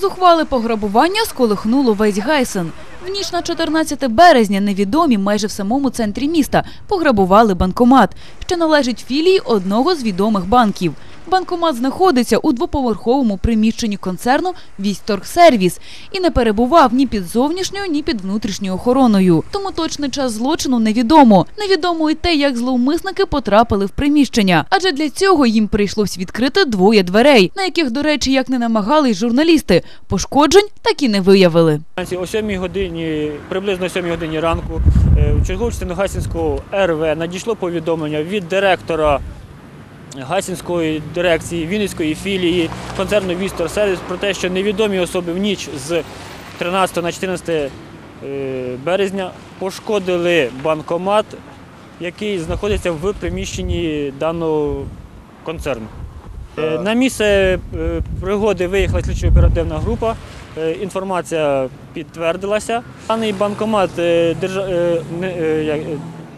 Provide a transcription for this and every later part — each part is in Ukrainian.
Зухвале пограбування сколихнуло весь Гайсен. В ніч на 14 березня невідомі майже в самому центрі міста пограбували банкомат, що належить філії одного з відомих банків. Банкомат знаходиться у двоповерховому приміщенні концерну «Військторгсервіс» і не перебував ні під зовнішньою, ні під внутрішньою охороною. Тому точний час злочину невідомо. Невідомо і те, як зловмисники потрапили в приміщення. Адже для цього їм прийшлось відкрити двоє дверей, на яких, до речі, як не намагались журналісти, пошкоджень так і не виявили. О 7 годині, приблизно о 7 годині ранку, е, в чергову частину Гасінського РВ надійшло повідомлення від директора Гасінської дирекції Вінницької філії концерну Вістор Сервіс про те, що невідомі особи в ніч з 13 на 14 е, березня пошкодили банкомат, який знаходиться в приміщенні даного концерну. Е, На місце е, пригоди виїхала слідчо-оперативна група. Інформація підтвердилася. Даний банкомат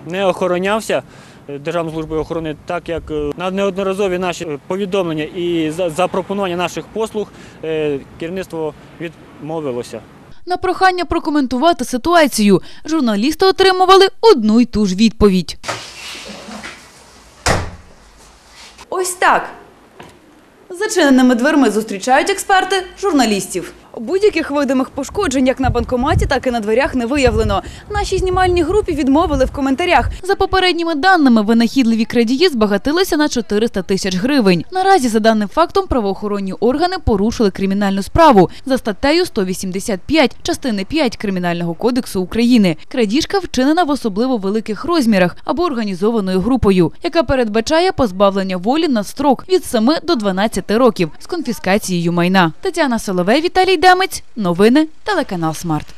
не охоронявся Державною службою охорони, так як е, на неодноразові наші повідомлення і запропонування наших послуг е, керівництво відмовилося. На прохання прокоментувати ситуацію журналісти отримували одну й ту ж відповідь. Ось так. Зачиненими дверми зустрічають експерти журналістів. Будь-яких видимих пошкоджень як на банкоматі, так і на дверях не виявлено. Нашій знімальній групі відмовили в коментарях. За попередніми даними, винахідливі крадії збагатилися на 400 тисяч гривень. Наразі, за даним фактом, правоохоронні органи порушили кримінальну справу за статтею 185 частини 5 Кримінального кодексу України. Крадіжка вчинена в особливо великих розмірах або організованою групою, яка передбачає позбавлення волі на строк від 7 до 12 років з конфіскацією майна. Тетяна Соловей, Віталій Демець. Новини телеканал Смарт.